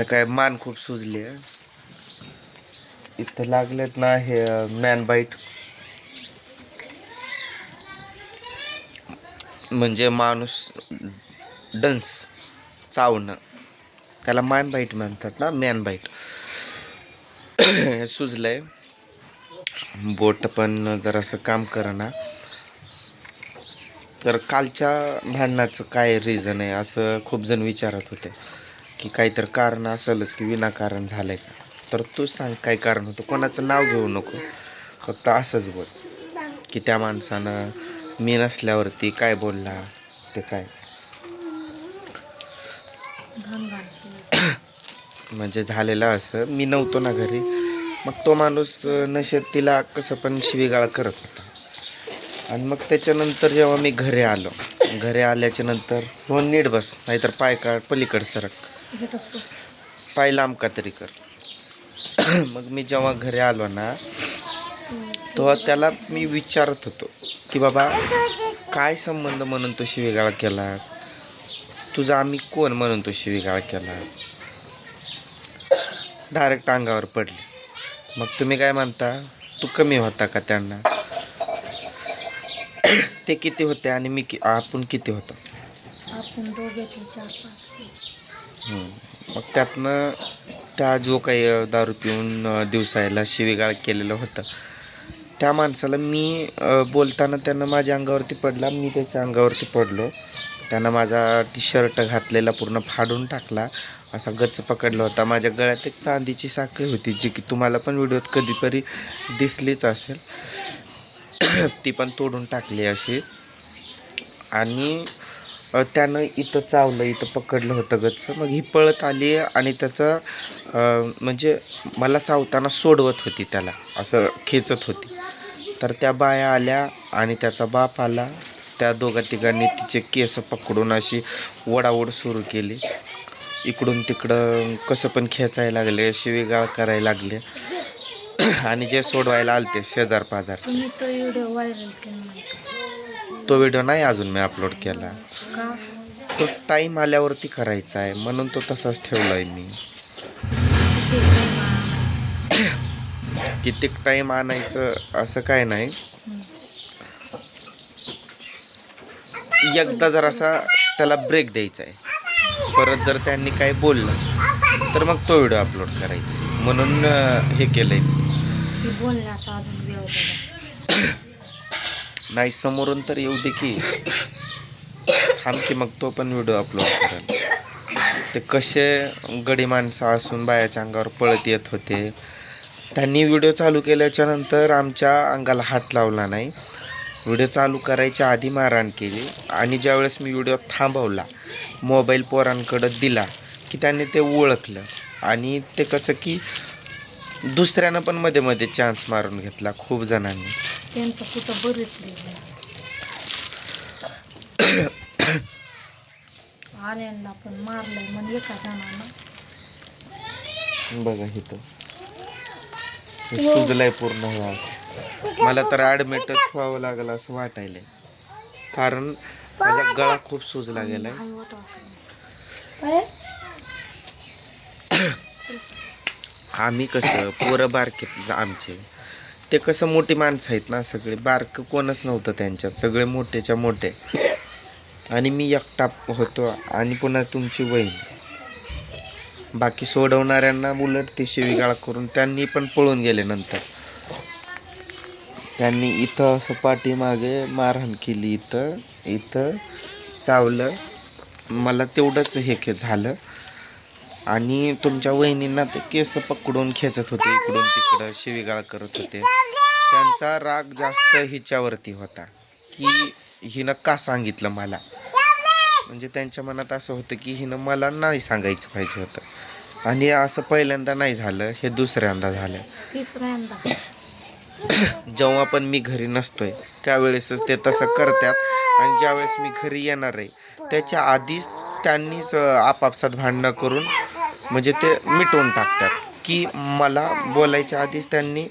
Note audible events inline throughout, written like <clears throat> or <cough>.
हे काय मान खूप सुजली आहे. इथं लागलेत ना हे मॅन बाईट म्हणजे माणूस डन्स चावणं. त्याला मॅन बाईट म्हणतात ना मॅन बाईट हे सुजलंय. बोट पण जरासं काम ना तर कालच्या भांडणाचं काय रिझन आहे असं खूप जण विचारत होते. की काहीतर कारण असलंच की विनाकारण झालंय का? तर तू सांग काय कारण होतं? कोणाचं नाव घेऊ नको. फक्त असंच बोल. की त्या माणसानं मी नसल्यावरती काय बोलला? ते काय? <coughs> म्हणजे झालेलं असं. मी नव्हतो ना घरी. मग तो माणूस नशेत तिला कसं पण शिवीगाळ करत होता. आणि मग त्याच्यानंतर जेव्हा मी घरी आलो. घरी आल्याच्यानंतर हो नीट बस. नाहीतर पाय काढ पलीकड सरक. पाय लांब का तरी कर. <clears throat> मग मी जेव्हा घरी आलो ना तेव्हा त्याला मी विचारत होतो की बाबा काय संबंध म्हणून तू शिवीगाळ केलास? तुझा आम्ही कोण म्हणून तू शिवीगाळ केलास? डायरेक्ट अंगावर पडले. मग तुम्ही काय म्हणता? तू कमी होता का त्यांना? <clears throat> ते किती होते आणि मी कि आपण किती होतो? आपण दोघे ते चार पाच. मग त्यातनं त्या जो काही दारू पिऊन दिवसायला शिवीगाळ केलेलं होतं त्या माणसाला मी बोलताना त्यानं माझ्या अंगावरती पडला. मी त्याच्या अंगावरती पडलो. त्यानं माझा टी शर्ट घातलेला पूर्ण फाडून टाकला. असा गच्च पकडला होता. माझ्या गळ्यात एक चांदीची साखळी होती जी की तुम्हाला पण व्हिडिओत कधीतरी दिसलीच असेल. <clears throat> ती पण तोडून टाकली अशी. आणि त्यानं इथं चावलं इथं पकडलं होतं गच्च. मग ही पळत आली आणि त्याचं म्हणजे मला चावताना सोडवत होती त्याला असं खेचत होती. तर त्या बाया आल्या आणि त्याचा बाप आला. त्या दोघा तिघांनी तिचे केस पकडून अशी वडावड सुरू केली. इकडून तिकडं कसं पण खेचायला लागले शिवेगाळ करायला लागले. आणि जे सोडवायला आलते शेजार पाजार तुम्ही तो व्हिडिओ नाही अजून मी अपलोड केला. का? तो टाईम आल्यावरती करायचा आहे म्हणून तो तसाच ठेवला आहे मी. किती प्रेम आणायचं कित्येक टाईम आणायचं असं काय नाही. एकदा जर असा त्याला ब्रेक द्यायचा आहे परत जर त्यांनी काही बोललं तर मग तो व्हिडिओ अपलोड करायचा आहे. म्हणून अं, हे केलं आहे बोलण्याचा अजून वेळ बघा नाही समोरून तर येऊ दे की. थांब की मग तो पण व्हिडिओ अपलोड करेल. ते कसे गडी माणसं असून बायाच्या अंगावर पळत येत होते. त्यांनी व्हिडिओ चालू केल्याच्यानंतर आमच्या अंगाला हात लावला नाही. व्हिडिओ चालू करायच्या आधी मारहाण केली आणि ज्यावेळेस मी व्हिडिओ थांबवला मोबाईल पोरांकडं दिला की त्यांनी ते ओळखलं. आणि ते कसं की दुसऱ्यानं पण मध्ये मध्ये चान्स मारून घेतला खूप जणांनी. त्यांचं कुठं आर्यांना पण मारलंय एका जणानं. बघा इथं. हे सुजलंय पूर्ण. मला तर ॲडमिटच व्हावं लागलं असं वाटायलंय. कारण माझा गळा खूप सुजला गेलाय आई होता वाटलं. आम्ही कसं पोरं बारके आमचे ते कसं मोठी माणसं आहेत ना सगळे बारकं कोणच नव्हतं त्यांच्यात सगळे मोठेच्या मोठे. आणि मी एकटा होतो आणि पुन्हा तुमची वहीन बाकी सोडवणाऱ्यांना उलट ते शिवीगाळ करून त्यांनी पण पळून गेले नंतर. त्यांनी इथं असं पाठीमागे मारहाण केली इथं इथं चावलं. मला तेवढंच हे के झालं. आणि तुमच्या वहिनींना ते केस पकडून खेचत होते इकडून तिकडं शिवीगाळ करत होते. त्यांचा राग जास्त हिच्यावरती होता. की हिनं का सांगितलं मला? म्हणजे त्यांच्या मनात असं होतं की हिनं मला नाही सांगायचं पाहिजे होतं. आणि असं पहिल्यांदा नाही झालं हे दुसऱ्यांदा झालं. तिसऱ्यांदा. जेव्हा पण मी घरी नसतोय त्यावेळेसच ते तसं करतात. आणि ज्यावेळेस मी घरी येणार आहे त्याच्या आधीच त्यांनीच आपापसात भांडणं करून म्हणजे ते मिटवून टाकतात की मला बोलायच्या आधीच त्यांनी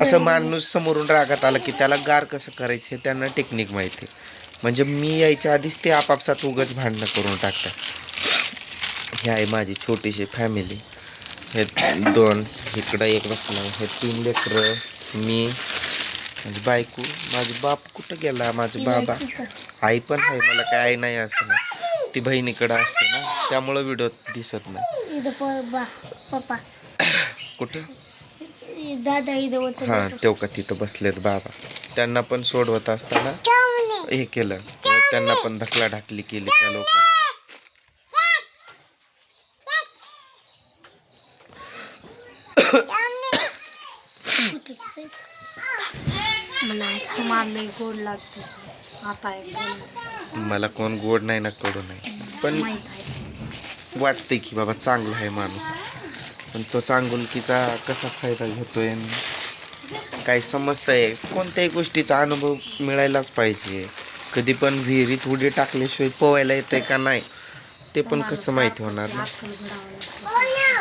असं माणूस समोरून रागात आला की त्याला गार कसं करायचं हे त्यांना टेक्निक माहिती म्हणजे मी यायच्या आधीच ते आपापसात उगच भांडणं करून टाकतात. ही आहे माझी छोटीशी फॅमिली हे दोन इकडं एक बसला हे तीन लेकरं मी माझी बायको माझी बाप कुठं गेला? माझे बाबा. आई पण आहे मला काय आई नाही असं नाही. ती बहिणीकडं असते ना त्यामुळं व्हिडिओ दिसत नाही. इथं पप्पा. <coughs> कुठं? दादा इथं होतं. हां तेव का तिथं बसलेत बाबा. त्यांना पण सोडवत असताना हे केलं. त्यांना पण ढकला ढाकली केली त्या लोकांनी. <coughs> मला मारले गोड लागते. आता मला कोण गोड नाही ना कडू नाही. पण वाटते आहे की बाबा चांगला आहे माणूस. पण तो चांगुलकीचा कसा फायदा घेतोय आणि काय समजतंय. कोणत्याही गोष्टीचा अनुभव मिळायलाच पाहिजे. कधी पण विहिरीत उडी टाकल्याशिवाय पोवायला येते का नाही ते पण कसं माहिती होणार ना?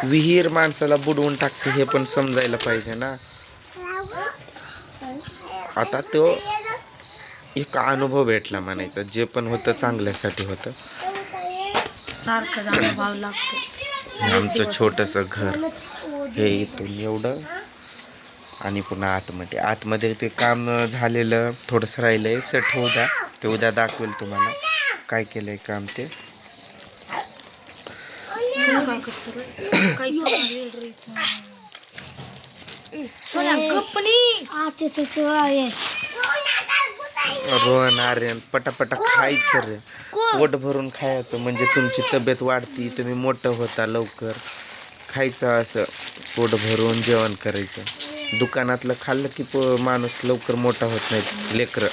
विहीर माणसाला बुडवून टाकते हे पण समजायला पाहिजे ना. आता तो एक अनुभव भेटला म्हणायचा. जे पण होतं चांगल्यासाठी होतं. सारखं अनुभव लागतो. आमचं छोटंसं घर हे इथून एवढं. आणि पुन्हा आतमध्ये. आतमध्ये ते काम झालेलं थोडंसं राहिलंय. सेट होऊ द्या. ते उद्या दाखवेल तुम्हाला. काय केलंय काम ते. रोहन आर्यन पटापटा खायचं रे. पोट भरून खायचं म्हणजे तुमची तब्येत वाढती तुम्ही मोठं होता लवकर. खायचं असं पोट भरून जेवण करायचं. दुकानातलं खाल्लं की पो माणूस लवकर मोठा होत नाही लेकरं.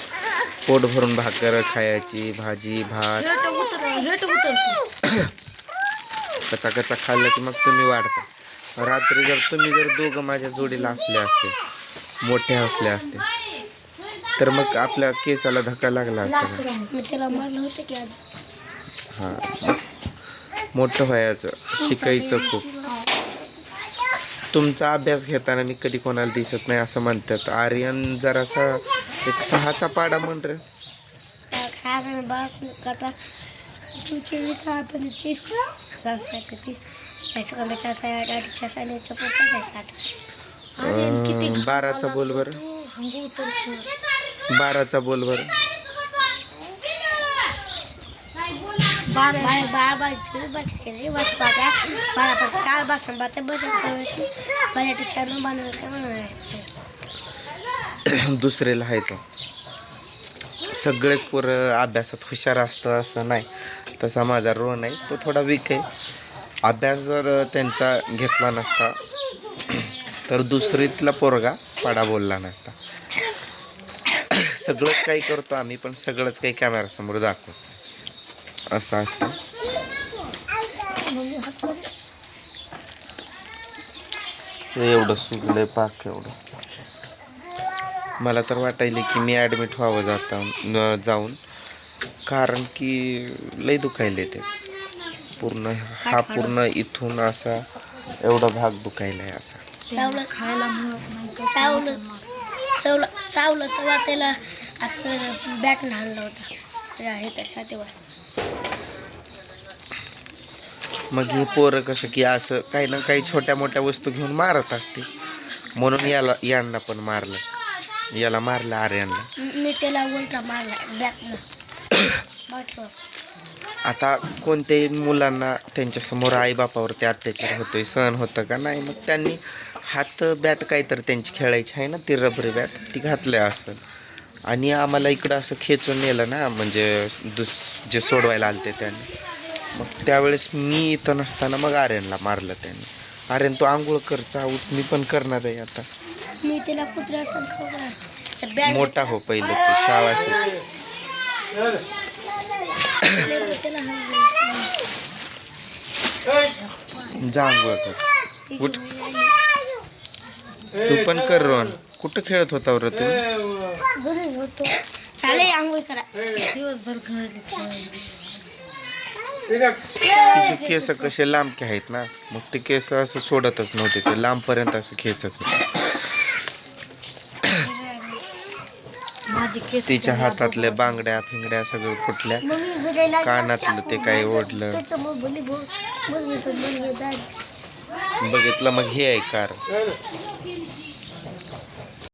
पोट भरून भाकर खायची भाजी भात. कचा कचा खाल्लं की मग तुम्ही वाढता. रात्री जर तुम्ही जर दोघं माझ्या जोडीला असले असते मोठे असले असते तर मग आपल्या केसाला धक्का लागला असता. ना. मी त्याला मारलं होतं की आधी. हां. मोठं व्हायचं शिकायचं खूप. तुमचा अभ्यास घेताना मी कधी कोणाला दिसत नाही असं म्हणतात. आर्यन जरासा एक सहाचा पाडा म्हण रे. बास काटा सहा पण तीस. साठ अं, बाराचा बोल बरं. हंगू उतर बाराचा बोल बरं. <coughs> दुसरेला आहे तो. सगळेच पोरं अभ्यासात हुशार असतं असं नाही. तसा माझा रोहन आहे तो थोडा वीक आहे. अभ्यास जर त्यांचा घेतला नसता तर दुसरीतला पोरगा पाडा बोलला नसता. सगळंच काही करतो आम्ही पण सगळंच काही कॅमेरासमोर दाखवतो. असं असतं. ते एवढं सुकलंय पाक एवढं. मला तर वाटायले की मी ॲडमिट व्हावं जाता न जाऊन. कारण की लय दुखायले ते. पूर्ण हा पूर्ण इथून असा एवढा भाग दुखायला आहे असा चावलं चावलं तेव्हा त्याला असं बॅट हाणलं होतं. हे त्या छातीवर मग हे पोरं कसं की असं काही ना काही छोट्या मोठ्या वस्तू घेऊन मारत असते म्हणून याला यांना पण मारलं. याला मारलं आर्यांना. मी त्याला उलटा मारला आता कोणत्याही मुलांना त्यांच्यासमोर आईबापावरती अत्याचार होतोय सहन होतं का? नाही मग त्यांनी हात बॅट काहीतरी त्यांची खेळायची आहे ना ती रबरी बॅट ती घातली असं आणि आम्हाला इकडं असं खेचून नेलं ना म्हणजे दुस जे सोडवायला आलते त्यांनी. मग त्यावेळेस मी इथं नसताना मग आर्यनला मारलं त्यांनी. आर्यन तो आंघोळ कर चावूत मी पण करणार आहे आता. मी त्याला कुत्र्या सण खाऊ बॅट मोठा हो पहिलं ते शाळा शिक. जा आंघोळ कर. उठ. तू पण कर रोहन. कुठं खेळत होता रे तू? घरीच होतो चालेल आंघोळ करा. दिवसभर घर तिचे केस कसे लांबके आहेत ना मग ते केस असं सोडतच नव्हते ते लांबपर्यंत असं खेचत होते. माझे केस तिच्या हातातल्या बांगड्या फिंगड्या सगळं फुटल्या. कानातलं ते काय ओढलं. बघितलं मग हे आहे कार.